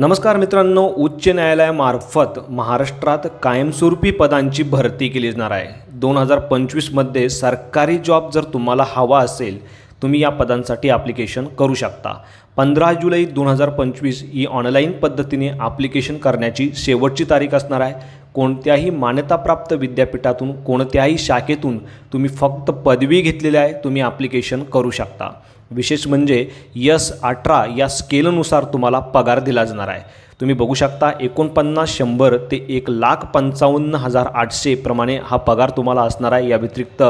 नमस्कार मित्रांनो उच्च न्यायालयामार्फत महाराष्ट्रात कायमस्वरूपी पदांची भरती केली जाणार आहे. दोन हजार पंचवीसमध्ये सरकारी जॉब जर तुम्हाला हवा असेल तुम्ही या पदांसाठी ॲप्लिकेशन करू शकता. पंधरा जुलै दोन हजार पंचवीस ही ऑनलाईन पद्धतीने ॲप्लिकेशन करण्याची शेवटची तारीख असणार आहे. कोणत्याही मान्यताप्राप्त विद्यापीठातून कोणत्याही शाखेतून तुम्ही फक्त पदवी घेतलेली आहे तुम्ही ॲप्लिकेशन करू शकता. विशेष म्हणजे यस अठरा या स्केलनुसार तुम्हाला पगार दिला जाणार आहे. तुम्ही बघू शकता एकोणपन्नास शंभर ते एक लाख पंचावन्न हजार आठशे प्रमाणे हा पगार तुम्हाला असणार आहे. या व्यतिरिक्त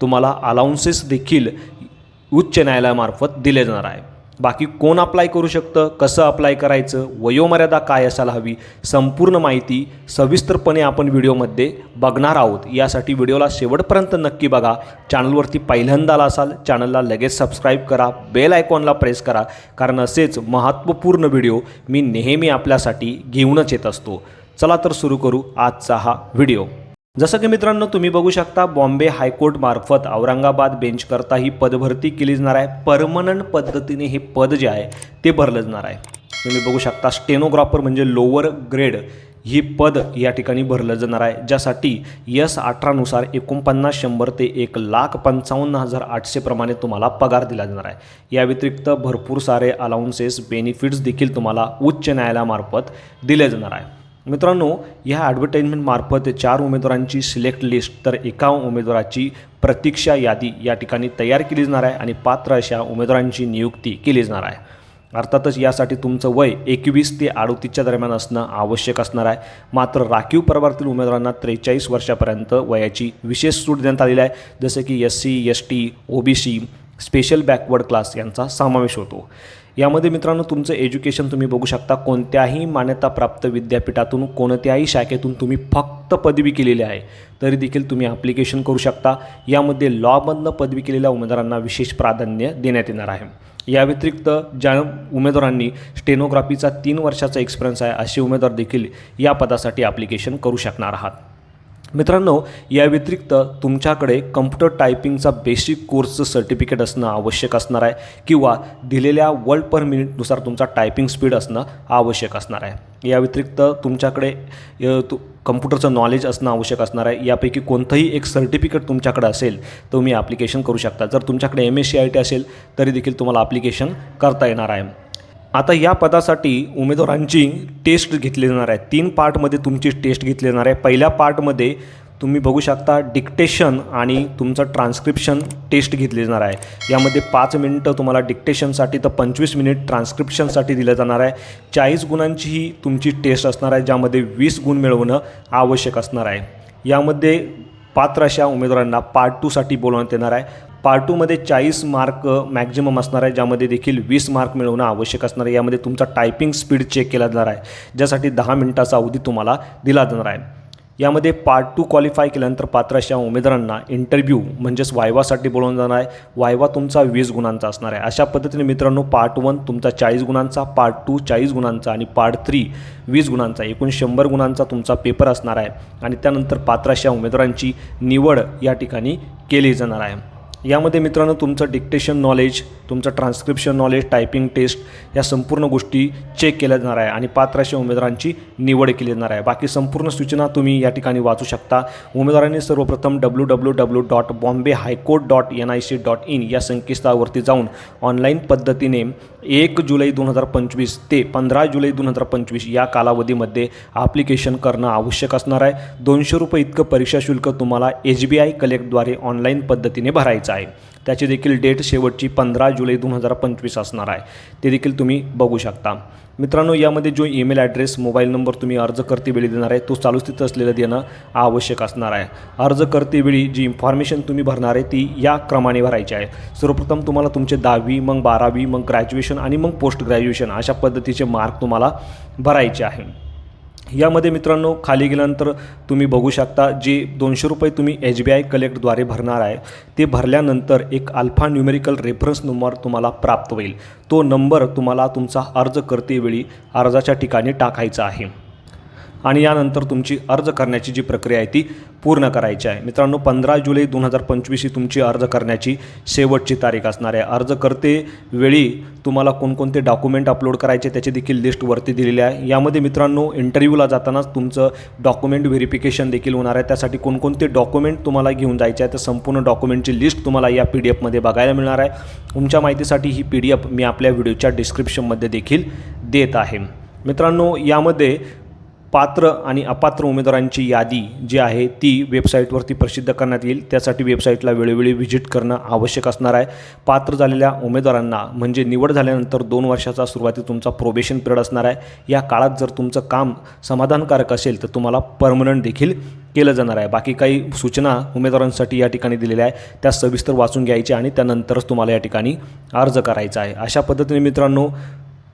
तुम्हाला अलाउन्सेस देखील उच्च न्यायालयामार्फत दिले जाणार आहे. बाकी कोण अप्लाय करू शकतं कसं अप्लाय करायचं वयोमर्यादा काय असायला हवी संपूर्ण माहिती सविस्तरपणे आपण व्हिडिओमध्ये बघणार आहोत. यासाठी व्हिडिओला शेवटपर्यंत नक्की बघा. चॅनलवरती पहिल्यांदा आला असाल चॅनलला लगेच सबस्क्राईब करा बेल आयकॉनला प्रेस करा कारण असेच महत्त्वपूर्ण व्हिडिओ मी नेहमी आपल्यासाठी घेऊनच येत असतो. चला तर सुरू करू आजचा हा व्हिडिओ. जसं की मित्रांनो तुम्ही बघू शकता बॉम्बे हायकोर्ट मार्फत औरंगाबाद बेंचकरता ही पदभरती केली जाणार आहे. परमनंट पद्धतीने हे पद जे आहे ते भरलं जाणार आहे. तुम्ही बघू शकता स्टेनोग्राफर म्हणजे लोअर ग्रेड ही पद या ठिकाणी भरलं जाणार आहे ज्यासाठी यस अठरानुसार एकोणपन्नास शंभर ते एक लाख पंचावन्न हजार आठशे प्रमाणे तुम्हाला पगार दिला जाणार आहे. या व्यतिरिक्त भरपूर सारे अलाउन्सेस बेनिफिट्स देखील तुम्हाला उच्च न्यायालयामार्फत दिले जाणार आहे. मित्रांनो ह्या ॲडव्हर्टाईजमेंटमार्फत चार उमेदवारांची सिलेक्ट लिस्ट तर एका उमेदवाराची प्रतीक्षा यादी या ठिकाणी तयार केली जाणार आहे आणि पात्र अशा उमेदवारांची नियुक्ती केली जाणार आहे. अर्थातच यासाठी तुमचं वय एकवीस ते अडतीसच्या दरम्यान असणं आवश्यक असणार आहे. मात्र राखीव प्रवर्तील उमेदवारांना त्रेचाळीस वर्षापर्यंत वयाची विशेष सूट देण्यात आलेली आहे. जसं की S C S T O B C special backward class यांचा समावेश होतो. यामध्ये मित्रांनो तुमचं एज्युकेशन तुम्ही बघू शकता. कोणत्याही मान्यताप्राप्त विद्यापीठातून कोणत्याही शाखेतून तुम्ही फक्त पदवी केलेली आहे तरी देखील तुम्ही ॲप्लिकेशन करू शकता. यामध्ये लॉमधनं पदवी केलेल्या उमेदवारांना विशेष प्राधान्य देण्यात येणार आहे. या व्यतिरिक्त ज्या उमेदवारांनी स्टेनोग्राफीचा तीन वर्षाचा एक्सपिरियन्स आहे असे उमेदवार देखील या पदासाठी ॲप्लिकेशन करू शकणार आहात. मित्रांनो या व्यतिरिक्त तुमच्याकडे कम्प्युटर टायपिंगचा बेसिक कोर्सचं सर्टिफिकेट असणं आवश्यक असणार आहे किंवा दिलेल्या वर्ल्ड पर मिनिटनुसार तुमचा टायपिंग स्पीड असणं आवश्यक असणार आहे. या व्यतिरिक्त तुमच्याकडे तु कम्प्युटरचं नॉलेज असणं आवश्यक असणार आहे. यापैकी कोणतंही एक सर्टिफिकेट तुमच्याकडे असेल तर तुम्ही ॲप्लिकेशन करू शकता. जर तुमच्याकडे M S C I T असेल तरी देखील तुम्हाला ॲप्लिकेशन करता येणार आहे. आता या पदासाठी उमेदवारांची टेस्ट घेतली जाणार आहे. तीन पार्टमध्ये तुमची टेस्ट घेतली जाणार आहे. पहिल्या पार्टमध्ये तुम्ही बघू शकता डिक्टेशन आणि तुमचं ट्रान्स्क्रिप्शन टेस्ट घेतली जाणार आहे. यामध्ये पाच मिनटं तुम्हाला डिक्टेशनसाठी तर पंचवीस मिनिट ट्रान्स्क्रिप्शनसाठी दिलं जाणार आहे. चाळीस गुणांची ही तुमची टेस्ट असणार आहे ज्यामध्ये वीस गुण मिळवणं आवश्यक असणार आहे. यामध्ये पात्र अशा उमेदवारांना पार्ट टूसाठी बोलवण्यात येणार आहे. पार्ट टूमध्ये चाळीस मार्क मॅक्झिमम असणार आहे ज्यामध्ये देखील वीस मार्क मिळवणं आवश्यक असणार आहे. यामध्ये तुमचा टायपिंग स्पीड चेक केला जाणार आहे ज्यासाठी दहा मिनिटाचा अवधी तुम्हाला दिला जाणार आहे. यामध्ये पार्ट टू क्वालिफाय केल्यानंतर पात्र अशा उमेदवारांना इंटरव्ह्यू म्हणजेच वायवासाठी बोलवून जाणार आहे. वायवा तुमचा वीस गुणांचा असणार आहे. अशा पद्धतीने मित्रांनो पार्ट वन तुमचा चाळीस गुणांचा पार्ट टू चाळीस गुणांचा आणि पार्ट थ्री वीस गुणांचा एकूण शंभर गुणांचा तुमचा पेपर असणार आहे. आणि त्यानंतर पात्र अशा उमेदवारांची निवड या ठिकाणी केली जाणार आहे. यामध्ये मित्रांनो तुमचं डिक्टेशन नॉलेज तुमचं ट्रान्स्क्रिप्शन नॉलेज टायपिंग टेस्ट या संपूर्ण गोष्टी चेक केल्या जाणार आहे आणि पात्र अशा उमेदवारांची निवड केली जाणार आहे. बाकी संपूर्ण सूचना तुम्ही या ठिकाणी वाचू शकता. उमेदवारांनी सर्वप्रथम W W W dot Bombay high court dot N I C dot in या संकेतस्थळावरती जाऊन ऑनलाईन पद्धतीने एक जुलै दोन हजार पंचवीस ते पंधरा जुलै दोन हजार पंचवीस या कालावधीमध्ये ॲप्लिकेशन करणं आवश्यक असणार आहे. दोनशे रुपये इतकं परीक्षा शुल्क तुम्हाला एच बी आय कलेक्टद्वारे ऑनलाईन पद्धतीने भरायचं आहे. त्याची देखील डेट शेवटची पंधरा जुलै दोन हजार पंचवीस असणार आहे. ते देखील तुम्ही बघू शकता. मित्रांनो यामध्ये जो ईमेल ॲड्रेस मोबाईल नंबर तुम्ही अर्ज करतेवेळी देणार आहे तो चालू स्थित असलेलं देणं आवश्यक असणार आहे. अर्ज करतेवेळी जी इन्फॉर्मेशन तुम्ही भरणार आहे ती या क्रमाने भरायची आहे. सर्वप्रथम तुम्हाला तुमचे दहावी मग बारावी मग ग्रॅज्युएशन आणि मग पोस्ट ग्रॅज्युएशन अशा पद्धतीचे मार्क तुम्हाला भरायचे आहे. यामध्ये मित्रांनो खाली गेल्यानंतर तुम्ही बघू शकता जे दोनशे रुपये तुम्ही एच बी आय कलेक्टद्वारे भरणार आहे ते भरल्यानंतर एक अल्फा न्यूमेरिकल रेफरन्स नंबर तुम्हाला प्राप्त होईल. तो नंबर तुम्हाला तुमचा अर्ज करतेवेळी अर्जाच्या ठिकाणी टाकायचा आहे. आणि यानंतर तुमची अर्ज करण्याची जी प्रक्रिया आहे ती पूर्ण करायची आहे. मित्रांनो पंधरा जुलै दोन हजार पंचवीस ही तुमची अर्ज करण्याची शेवटची तारीख असणार आहे. अर्ज करते वेळी तुम्हाला कोणकोणते डॉक्युमेंट अपलोड करायचे त्याची देखील लिस्ट वरती दिलेली आहे. यामध्ये मित्रांनो इंटरव्ह्यूला जातानाच तुमचं डॉक्युमेंट व्हेरिफिकेशन देखील होणार आहे. त्यासाठी कोणकोणते डॉक्युमेंट तुम्हाला घेऊन जायचे आहे तर संपूर्ण डॉक्युमेंटची लिस्ट तुम्हाला या पी डी एफमध्ये बघायला मिळणार आहे. तुमच्या माहितीसाठी ही पी डी एफ मी आपल्या व्हिडिओच्या डिस्क्रिप्शनमध्ये देखील देत आहे. मित्रांनो यामध्ये पात्र आणि अपात्र उमेदवारांची यादी जी आहे ती वेबसाईटवरती प्रसिद्ध करण्यात येईल. त्यासाठी वेबसाईटला वेळोवेळी व्हिजिट करणं आवश्यक असणार आहे. पात्र झालेल्या उमेदवारांना म्हणजे निवड झाल्यानंतर दोन वर्षाचा सुरुवातीत तुमचा प्रोबेशन पिरियड असणार आहे. या काळात जर तुमचं काम समाधानकारक असेल तर तुम्हाला परमनंट देखील केलं जाणार आहे. बाकी काही सूचना उमेदवारांसाठी या ठिकाणी दिलेल्या आहे त्या सविस्तर वाचून घ्यायच्या आणि त्यानंतरच तुम्हाला या ठिकाणी अर्ज करायचा आहे. अशा पद्धतीने मित्रांनो